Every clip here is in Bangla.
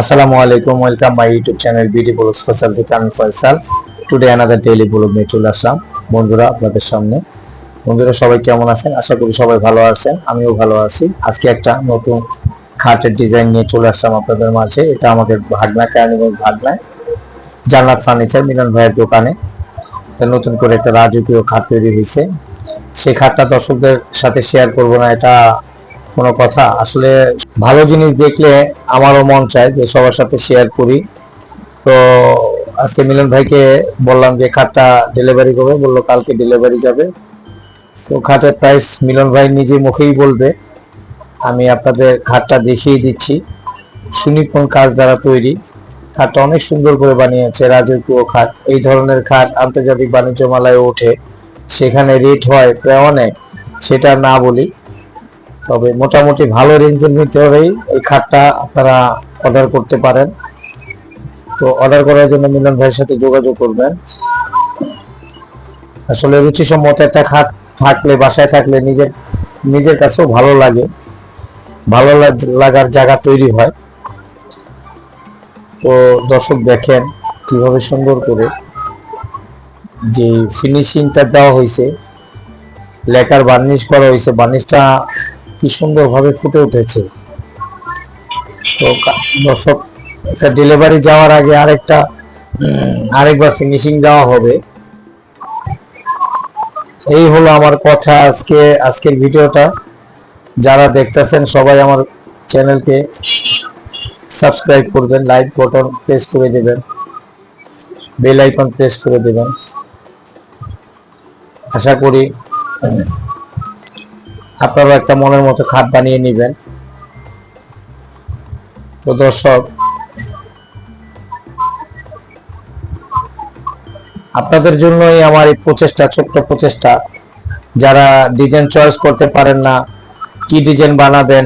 Assalamu আলাইকুম welcome my YouTube channel BD Blog Social থেকে আমি Faisal. Today another daily blog নিয়ে চলে আসলাম। বন্ধুরা, আপনাদের সামনে। বন্ধুরা, সবাই কেমন আছেন? আশা করি সবাই ভালো আছেন, আমিও ভালো আছি। আজকে একটা নতুন খাটের ডিজাইন নিয়ে চলে আসলাম আপনাদের মাঝে। এটা আমাদের ভাগনা কারণের ভাগনায়। জান্নাত ফার্নিচার মিলন ভাইয়ের দোকানে। নতুন করে একটা রাজকীয় খাট তৈরি হয়েছে। সেই খাটটা দর্শকদের সাথে শেয়ার করব না, এটা কোনো কথা। আসলে ভালো জিনিস দেখলে আমারও মন চায় যে সবার সাথে শেয়ার করি। তো আজকে মিলন ভাইকে বললাম যে খাটটা ডেলিভারি করবে। বলল কালকে ডেলিভারি যাবে। তো খাটের প্রাইস মিলন ভাই নিজে মুখেই বলবে। আমি আপনাদের খাটটা দেখিয়ে দিচ্ছি। সুনিপুণ কাজ দ্বারা তৈরি। খাটটা অনেক সুন্দর করে বানিয়েছে রাজকীয় খাট। এই ধরনের খাট আন্তর্জাতিক বাণিজ্য মেলায় ওঠে। সেখানে রেট হয় প্রায় অনেক। সেটা না বলি। তবে মোটামুটি ভালো রেঞ্জের ভিতরেই এই খাটটা আপনারা অর্ডার করতে পারেন। তো অর্ডার করার জন্য মিলন ভাইয়ের সাথে যোগাযোগ করবেন। আসলে রুচিসম্মত একটা খাট থাকলে, বাসায় থাকলে নিজের নিজের কাছেও ভালো লাগে। ভালো লাগার জায়গা তৈরি হয়। তো দর্শক দেখেন কীভাবে সুন্দর করে যে ফিনিশিংটা দেওয়া হয়েছে লেখার বার্নিশ করা হয়েছে। বার্নিশটা কি সুন্দরভাবে ফুটে উঠেছে। তো দর্শক ডেলিভারি যাওয়ার আগে আরেকটা আরেকবার ফিনিশিং দেওয়া হবে। এই হলো আমার কথা আজকে, আজকের ভিডিওটা। যারা দেখতেছেন, সবাই আমার চ্যানেলকে সাবস্ক্রাইব করবেন লাইক বাটন প্রেস করে দেবেন বেল আইকন প্রেস করে দেবেন। আশা করি আপনারা একটা মনের মতো খাট বানিয়ে নেবেন। তো দর্শক, আপনাদের জন্যই আমার এই প্রচেষ্টা, ছোট্ট প্রচেষ্টা। যারা ডিজাইন চয়েস করতে পারেন না, কি ডিজাইন বানাবেন,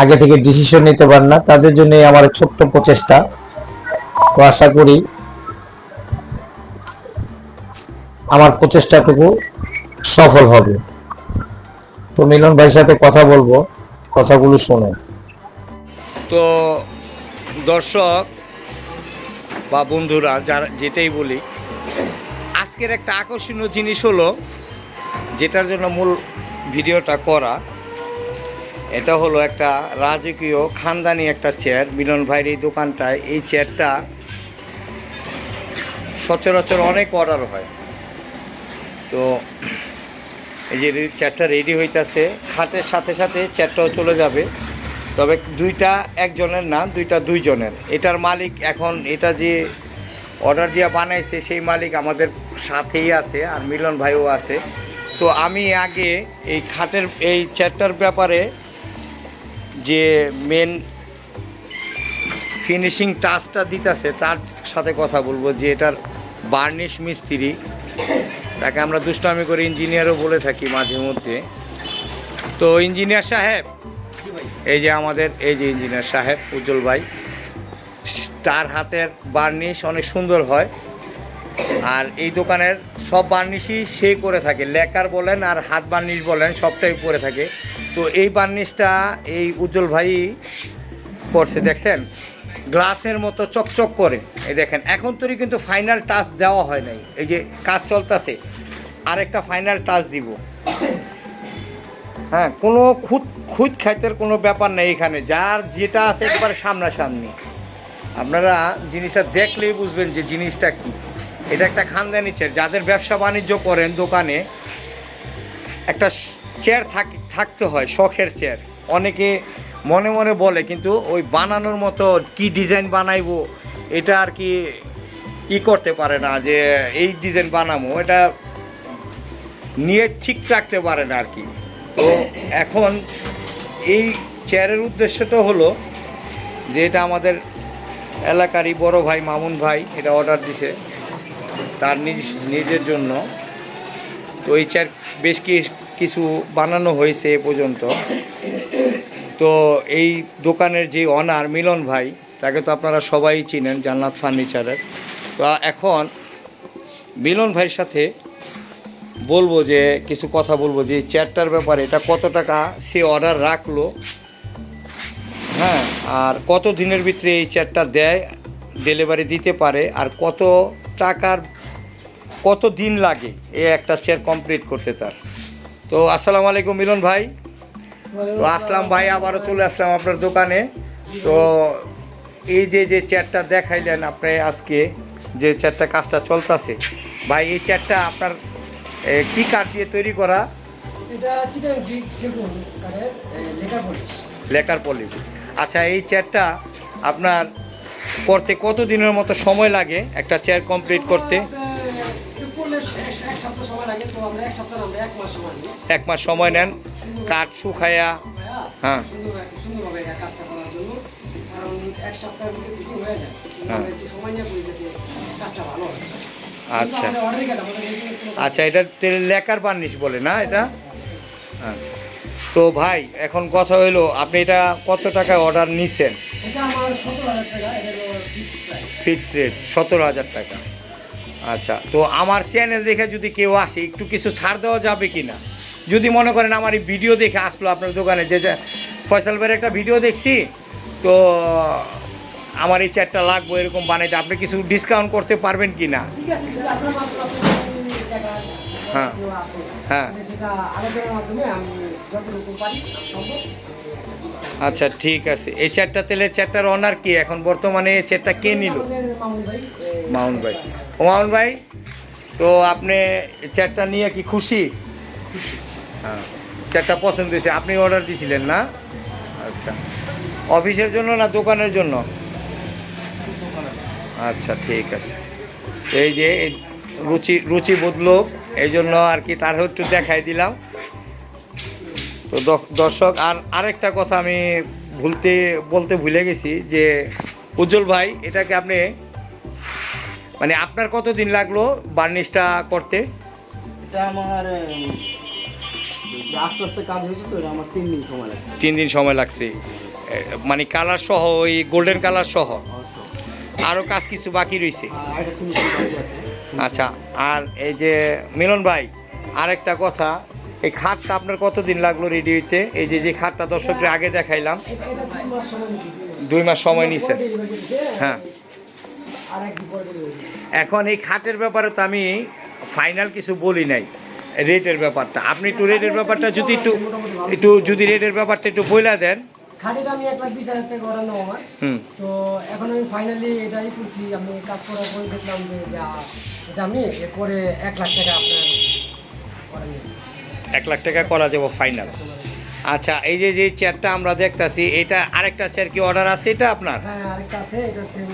আগে থেকে ডিসিশন নিতে পারেন না, তাদের জন্যই আমার ছোট্ট প্রচেষ্টা। তো আশা করি আমার প্রচেষ্টাটুকু সফল হবে। তো মিলন ভাইয়ের সাথে কথা বলব, কথাগুলো শুনে। তো দর্শক বা বন্ধুরা, যারা যেটাই বলি, আজকের একটা আকর্ষণীয় জিনিস হলো, যেটার জন্য মূল ভিডিওটা করা, এটা হলো একটা রাজকীয় খানদানি একটা চেয়ার মিলন ভাইয়ের এই দোকানটায় এই চেয়ারটা সচরাচর অনেক অর্ডার হয়। তো এই যে চেয়ারটা রেডি হইতাছে খাটের সাথে সাথে চেয়ারটাও চলে যাবে। তবে দুইটা একজনের না, দুইটা দুইজনের। এটার মালিক এখন, এটা যে অর্ডার দিয়া বানাইছে, সেই মালিক আমাদের সাথেই আছে আর মিলন ভাইও আছে। তো আমি আগে এই খাটের এই চেয়ারটার ব্যাপারে যে মেন ফিনিশিং টাচটা দিতেছে, তার সাথে কথা বলব যে এটার বার্নিশ মিস্ত্রি তাকে আমরা দুষ্টামি করে ইঞ্জিনিয়ারও বলে থাকি মাঝে মধ্যে। তো ইঞ্জিনিয়ার সাহেব, এই যে আমাদের, এই যে ইঞ্জিনিয়ার সাহেব উজ্জ্বল ভাই, তার হাতের বার্নিশ অনেক সুন্দর হয়। আর এই দোকানের সব বার্নিশই সে করে থাকে। লেকার বলেন আর হাত বার্নিশ বলেন, সবটাই করে থাকে। তো এই বার্নিশটা এই উজ্জ্বল ভাই করছে, দেখছেন? গ্লাসের মতো চকচক করে। এই দেখেন, এখন তৈরি কিন্তু ফাইনাল টাচ দেওয়া হয় নাই। এই যে কাজ চলতেছে, আরেকটা ফাইনাল টাচ দিব। হ্যাঁ কোনো খুদ খুদ খাইতের কোনো ব্যাপার নেই এখানে। যার যেটা আছে একবারে সামনাসামনি। আপনারা জিনিসটা দেখলেই বুঝবেন যে জিনিসটা কি। এটা একটা খানদানি চেয়ার যাদের ব্যবসা বাণিজ্য করেন দোকানে, একটা চেয়ার থাক থাকতে হয়, শখের চেয়ার অনেকে মনে মনে বলে, কিন্তু ওই বানানোর মতো কি ডিজাইন বানাইবো, এটা আর কি ই করতে পারে না যে এই ডিজাইন বানাবো, এটা নিয়ে ঠিক রাখতে পারে না আর কি। তো এখন এই চেয়ারের উদ্দেশ্যটা হলো যে এটা আমাদের এলাকারই বড় ভাই, মামুন ভাই, এটা অর্ডার দিছে তার নিজ, নিজের জন্য। তো এই চেয়ার বেশ কিছু বানানো হয়েছে এ পর্যন্ত। তো এই দোকানের যে অনার মিলন ভাই, তাকে তো আপনারা সবাই চিনেন, জান্নাত ফার্নিচারের। তো এখন মিলন ভাইয়ের সাথে বলব যে, কিছু কথা বলব যে চেয়ারটার ব্যাপারে, এটা কত টাকা সে অর্ডার রাখল হ্যাঁ আর কত দিনের ভিতরে এই চেয়ারটা দেয় ডেলিভারি দিতে পারে, আর কত টাকার, কত দিন লাগে এই একটা চেয়ার কমপ্লিট করতে তার। তো আসসালামু আলাইকুম মিলন ভাই। তো আসলাম ভাই আবারও চলে আসলাম আপনার দোকানে। তো এই যে যে চেয়ারটা দেখাইলেন আপনি আজকে যে চেয়ারটা কাজটা চলতেছে ভাই এই চেয়ারটা আপনার কি কাঠ দিয়ে তৈরি করা? এটা লেকার পলিশ। আচ্ছা এই চেয়ারটা আপনার করতে কত দিনের মতো সময় লাগে একটা চেয়ার কমপ্লিট করতে? এক- মাস সময় নেন কাঠ শুকায়া হ্যাঁ। হয়ে। হ্যাঁ। আচ্ছা। আচ্ছা এটা তেল লেকার বার্নিশ বলে না এটা? আচ্ছা। তো ভাই এখন কথা হলো আপনি এটা কত টাকা অর্ডার নিছেন? এটা আমার সতেরো হাজার টাকা এটা হলো ফিক্স রেট সতেরো হাজার টাকা। আচ্ছা তো আমার চ্যানেল দেখে যদি কেউ আসে একটু কিছু ছাড় দেওয়া যাবে কি না যদি মনে করেন আমার এই ভিডিও দেখে আসলো আপনার দোকানে যে যে ফয়সাল ভাইয়ের একটা ভিডিও দেখছি তো আমার এই চারটা লাগবো এরকম বানাইতে আপনি কিছু ডিসকাউন্ট করতে পারবেন কি না হ্যাঁ। হ্যাঁ। আচ্ছা ঠিক আছে। এই চারটা তেলের চারটার অনার কি? এখন বর্তমানে এই চারটা কে নিল? মামুন ভাই। ও মাউন্ট ভাই, তো আপনি চারটা নিয়ে কি খুশি? হ্যাঁ চারটা পছন্দ হয়েছে। আপনি অর্ডার দিয়েছিলেন না? আচ্ছা। অফিসের জন্য না দোকানের জন্য? আচ্ছা ঠিক আছে। এই যে রুচি রুচি বদলোক এই জন্য আর কি তার একটু দেখাই দিলাম। তো দর্শক আর আরেকটা কথা আমি ভুলতে বলতে ভুলে গেছি যে উজ্জ্বল ভাই এটাকে আপনি মানে আপনার কতদিন লাগল বার্নিশটা করতে? এটা আমার আস্তে আস্তে কাজ হয়েছে তো আমার তিন দিন সময় লাগছে। তিন দিন সময় লাগছে। মানে কালার সহ ওই গোল্ডেন কালার সহ। আরও কাজ কিছু বাকি রয়েছে আচ্ছা আর এই যে মিলন ভাই আরেকটা কথা এই খাটটা আপনার কতদিন লাগল রেডি হইতে? এই যে যে খাটটা দর্শকদের আগে দেখাইলাম দুই মাস সময় দিয়েছে হ্যাঁ। এখন এই খাটের ব্যাপারে তো আমি ফাইনাল কিছু বলি নাই রেটের ব্যাপারটা। আপনি একটু রেটের ব্যাপারটা যদি একটু একটু যদি রেটের ব্যাপারটা একটু বইলা দেন। খাটিটা আমি এক লাখ বিশ হাজার টাকা নেব আমার। তো এখন আমি ফাইনালি এটাই করছি আমি কাজ করার পরে দেখলাম যে যা এটা আমি এরপরে এক লাখ টাকা আপনার এক লাখ টাকা করা যাব ফাইনাল আচ্ছা এই যে যে চেয়ারটা আমরা দেখতাছি এটা আরেকটা চেয়ার কি অর্ডার আছে এটা আপনার? হ্যাঁ সেম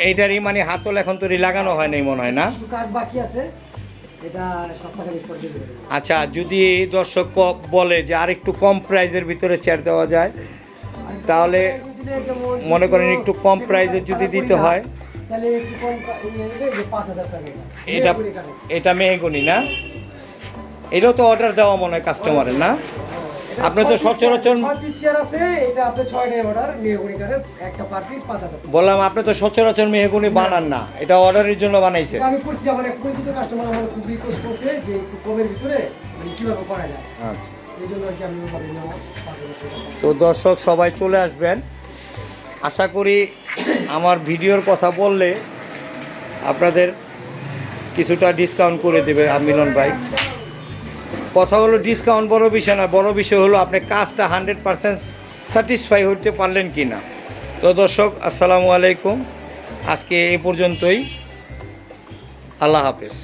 এইটারই মানে হাতল এখন তৈরি লাগানো হয় নাই মনে হয় না? কাজ বাকি আছে আচ্ছা যদি দর্শক বলে যে আর একটু কম প্রাইজের ভিতরে চেয়ার দেওয়া যায় তাহলে মনে করেন একটু কম প্রাইজে যদি দিতে হয়। এটা এটা মেহগুনি না? এটাও তো অর্ডার দেওয়া মনে হয় কাস্টমারের না? আপনি তো সচরাচর। বললাম আপনি তো সচরাচর মেহগুনি বানান না এটা অর্ডারের জন্য বানাইছে আমি করছি আমার এক পরিচিত কাস্টমার আমার খুব রিকোয়েস্ট করছে যে একটু কমের ভিতরে মানে কীভাবে করা যায়। আচ্ছা। তো দর্শক সবাই চলে আসবেন। আশা করি আমার ভিডিওর কথা বললে আপনাদের কিছুটা ডিসকাউন্ট করে দেবে মিলন ভাই। কথা হলো ডিসকাউন্ট বড় বিষয় না, বড় বিষয় হলো আপনি কাজটা হান্ড্রেড পারসেন্ট স্যাটিসফাই হতে পারলেন কি না তো দর্শক, আসসালামু আলাইকুম। আজকে এ পর্যন্তই। আল্লাহ হাফেজ।